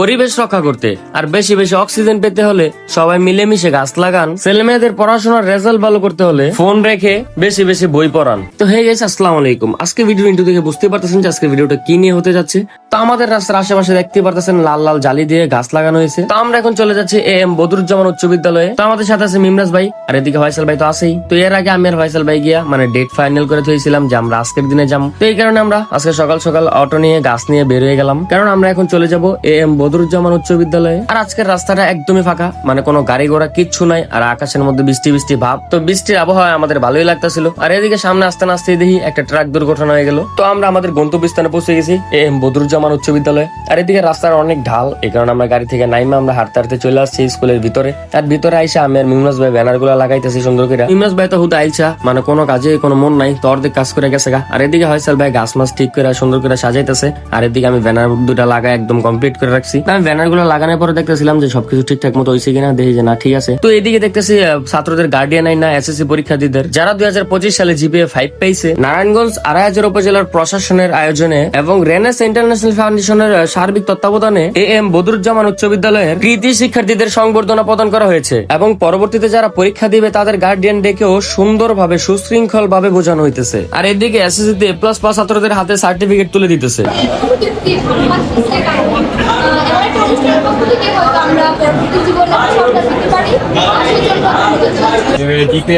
পরিবেশ রক্ষা করতে। আর বেশি বেশি অক্সিজেন পেতে হলে সবাই মিলেমিশে গাছ লাগান। ছেলে মেয়েদের পড়াশোনার রেজাল্ট ভালো করতে হলে ফোন রেখে বেশি বেশি বই পড়ান। তো হে গেছে আসসালামু আলাইকুম। আজকে ভিডিও ইন্টু দেখে বুঝতে পারতেছেন যে আজকে ভিডিওটা কি নিয়ে হতে যাচ্ছে। তো আমাদের রাস্তার আশেপাশে দেখতে পারতেছেন লাল লাল জালি দিয়ে গাছ লাগানো হয়েছে। তো আমরা এখন চলে যাচ্ছি এ এম বদরুজ্জামান উচ্চ বিদ্যালয়ে। তো আমাদের সাথে আছে মিমরাজ ভাই। আর এদিকে ফয়সাল ভাই তো আছেই। তো এর আগে আমি আর ফয়সাল ভাই গিয়া মানে ডেট ফাইনাল করে থইছিলাম যে আমরা আজকের দিনে যাব তো এই কারণে আমরা আজকে সকাল সকাল অটো নিয়ে গাছ নিয়ে বের হয়ে গেলাম। কারণ আমরা এখন চলে যাব এ এম বদরুজ্জামান উচ্চ বিদ্যালয়ে। আর আজকের রাস্তাটা একদমই ফাঁকা মানে কোনো গাড়ি ঘোড়া কিচ্ছু নাই, আর আকাশের মধ্যে বৃষ্টি বৃষ্টি ভাব। তো বৃষ্টির আবহাওয়া আমাদের ভালোই লাগতেছিল। আর এদিকে সামনে আসতে না আসতে দেখি একটা ট্রাক দুর্ঘটনা হয়ে গেল। তো আমরা আমাদের গন্তব্যস্থানে পৌঁছে গেছি এ এম বদরুজ্জামান উচ্চ বিদ্যালয়ে। আর এদিকে রাস্তার অনেক ঢাল এই কারণে আমরা গাড়ি থেকে নাইমা আমরা হাঁটতে হাঁটতে চলে আসছি স্কুলের ভিতরে। তার ভিতরে আইসা আমি আর মিমরাজ ভাই ব্যানারগুলো লাগাইতেছি সুন্দর করে। মিমরাজ ভাই তো হুদা আইসা মানে কোনো কাজে কোনো মন নাই, তো অর্ধেক কাজ করে গেছে গা। আর এদিকে হয় হয়সাল ভাই গাছ মাছ ঠিক করে সুন্দর করে সাজাইতেছে। আর এদিকে আমি ব্যানার দুটা লাগাই একদম কমপ্লিট করে রাখছি। আমি ব্যানারগুলো লাগানোর পরে দেখতেছিলাম যে সবকিছু ঠিকঠাক মতো হয়েছে কিনা, দেখি যে না, ঠিক আছে। তো এদিকে দেখতেছি ছাত্রদের গার্ডিয়ান আই না এসএসসি পরীক্ষার্থীদের যারা দুই হাজার পঁচিশ সালে জিপিএ ফাইভ পেয়েছে নারায়ণগঞ্জ আড়াইহাজার উপজেলার প্রশাসনের আয়োজনে এবং রেনেস ইন্টারন্যাশনাল ফাউন্ডেশনের সার্বিক তত্ত্বাবধানে এ এম বদরুজ্জামান উচ্চ বিদ্যালয়ের কৃতি শিক্ষার্থীদের সংবর্ধনা প্রদান করা হয়েছে এবং পরবর্তীতে যারা পরীক্ষা দিবে, তাদের গার্ডিয়ান ডেকেও সুন্দরভাবে সুশৃঙ্খল ভাবে বোঝানো হইতেছে। আর এদিকে এস এসএসসি তে প্লাস পাস ছাত্রদের হাতে সার্টিফিকেট তুলে দিতেছে।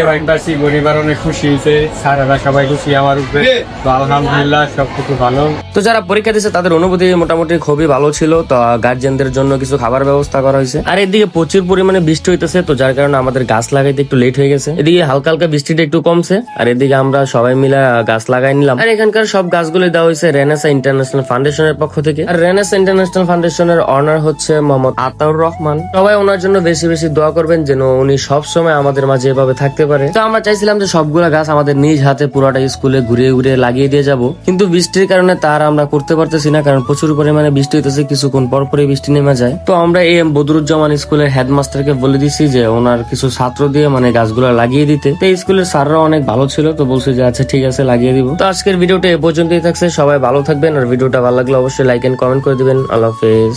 বাইকবাসী পরিবার অনেক খুশি হয়েছে। স্যারেরা সবাই খুশি আমার উপরে। আলহামদুলিল্লাহ সব কিছু ভালো। তো যারা পরীক্ষা দিচ্ছে তাদের অনুভূতি মোটামুটি খুবই ভালো ছিল। তো জন্য কিছু খাবার ব্যবস্থা করা হয়েছে। আর এদিকে প্রচুর পরিমাণে বৃষ্টি হইতেছে। তো যার কারণে আমাদের গাছ লাগাইতে একটু লেট হয়ে গেছে। এদিকে হালকা হালকা বৃষ্টিটা একটু কমছে। আর এদিকে আমরা সবাই মিলে গাছ লাগাই নিলাম। আর এখানকার সব গাছগুলো দেওয়া হয়েছে রেনেসা ইন্টারন্যাশনাল ফাউন্ডেশনের পক্ষ থেকে। আর রেনেসা ইন্টারন্যাশনাল ফাউন্ডেশনের অনার হচ্ছে মোহাম্মদ আতাউর রহমান। সবাই ওনার জন্য বেশি বেশি দোয়া করবেন যেন উনি সব সময় আমাদের মাঝে এভাবে থাকতে পারে। তো আমরা চাইছিলাম যে সবগুলা গাছ আমাদের নিজ হাতে পুরাটা স্কুলে ঘুরিয়ে ঘুরিয়ে লাগিয়ে দিয়ে যাব। কিন্তু বৃষ্টির কারণে তার আমরা করতে পারতেছি না, কারণ প্রচুর পরিমাণে বৃষ্টি হইতেছে, কিছুক্ষণ পর পরই বৃষ্টি নেমে যায়। তো আমরা এই বদরুজ্জামান স্কুলের হেডমাস্টারকে বলে দিছি যে ওনার কিছু ছাত্র দিয়ে মানে গাছগুলো লাগিয়ে দিতে। তো স্কুলের স্যাররা অনেক ভালো ছিল, তো বলছে যে আচ্ছা ঠিক আছে, লাগিয়ে দিব। তো আজকের ভিডিওটা এ পর্যন্তই থাকছে, সবাই ভালো থাকবেন, আর ভিডিওটা ভালো লাগলে অবশ্যই লাইক এন্ড কমেন্ট করে দিবেন। আল্লাহ হাফেজ।